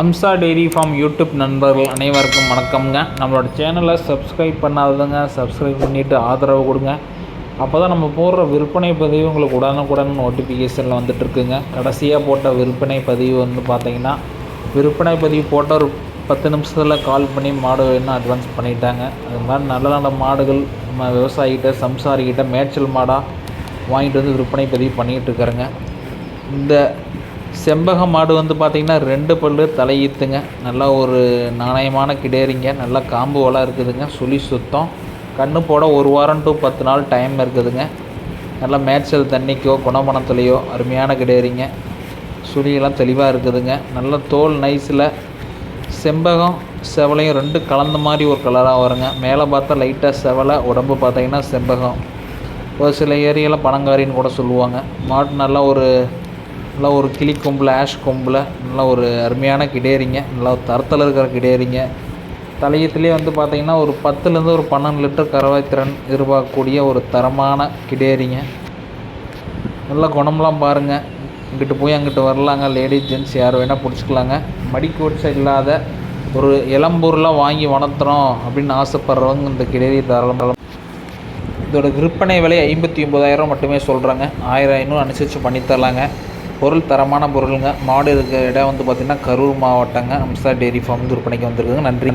Amsa dairy farm YouTube நண்பர்கள் அனைவருக்கும் வணக்கம்ங்க. நம்மளோட சேனலை சப்ஸ்கிரைப் பண்ணாததுங்க சப்ஸ்கிரைப் பண்ணிவிட்டு ஆதரவு கொடுங்க. அப்போ தான் நம்ம போடுற விற்பனை பதிவு உங்களுக்கு உடனுக்குடன் நோட்டிஃபிகேஷனில் வந்துட்டுருக்குங்க. கடைசியாக போட்ட விற்பனை பதிவு வந்து பார்த்தீங்கன்னா விற்பனை பதிவு போட்ட ஒரு பத்து நிமிஷத்தில் கால் பண்ணி மாடு வேணும் அட்வான்ஸ் பண்ணிட்டாங்க. அது மாதிரி நல்ல நல்ல மாடுகள் நம்ம விவசாயிகிட்ட சம்சாரிக்கிட்ட மேய்ச்சல் மாடாக வாங்கிட்டு வந்து விற்பனை பதிவு பண்ணிகிட்டு இருக்கிறேங்க இந்த செம்பக மாடு வந்து பார்த்திங்கன்னா ரெண்டு பல்லு தலையீத்துங்க நல்லா ஒரு நாணயமான கிடேரிங்க நல்லா காம்பு வளம் இருக்குதுங்க. சுழி சுத்தம். கண்ணு போட ஒரு வாரம் டு பத்து நாள் டைம் இருக்குதுங்க. நல்லா மேய்ச்சல் தண்ணிக்கோ குணமணத்துலேயோ அருமையான கிடேரிங்க சுழியெல்லாம் தெளிவாக இருக்குதுங்க. நல்ல தோல் நைஸில் செம்பகம் செவலையும் ரெண்டு கலந்த மாதிரி ஒரு கலராக வருங்க. மேலே பார்த்தா லைட்டாக செவலை உடம்பு பார்த்தீங்கன்னா செம்பகம். ஒரு சில ஏரியாவில் பணங்காரின்னு கூட சொல்லுவாங்க. மாட்டு நல்லா ஒரு நல்லா ஒரு கிளி கொம்பில் ஆஷ் கொம்பில் நல்லா ஒரு அருமையான கிடேரிங்க நல்லா தரத்தில் இருக்கிற கிடேரிங்க தலையத்துலேயே வந்து பார்த்திங்கன்னா ஒரு பத்துலேருந்து ஒரு பன்னெண்டு லிட்டர் கரவாய் திறன் எதிர்பார்க்கக்கூடிய ஒரு தரமான கிடேரிங்க நல்ல குணம்லாம் பாருங்கள் இங்கிட்டு போய் அங்கிட்டு வரலாங்க. லேடிஸ் ஜென்ட்ஸ் யார் வேணால் பிடிச்சிக்கலாங்க. மடிக்கோட்சை இல்லாத ஒரு இளம்பொருளாக வாங்கி வளர்த்துறோம் அப்படின்னு ஆசைப்பட்றவங்க இந்த கிடேரி தாராளம் இதோட விற்பனை விலை ஐம்பத்தி ஒம்பதாயிரம் மட்டுமே சொல்கிறாங்க ஆயிரம் ஐநூறு அனுசரித்து பண்ணித்தரலாங்க. பொருள் தரமான பொருளுங்க. மாடு இருக்க இடம் வந்து பார்த்திங்கன்னா கரூர் மாவட்டங்க. அம்சா டெய்ரி ஃபார்ம் விற்பனைக்கு வந்திருக்குங்க நன்றி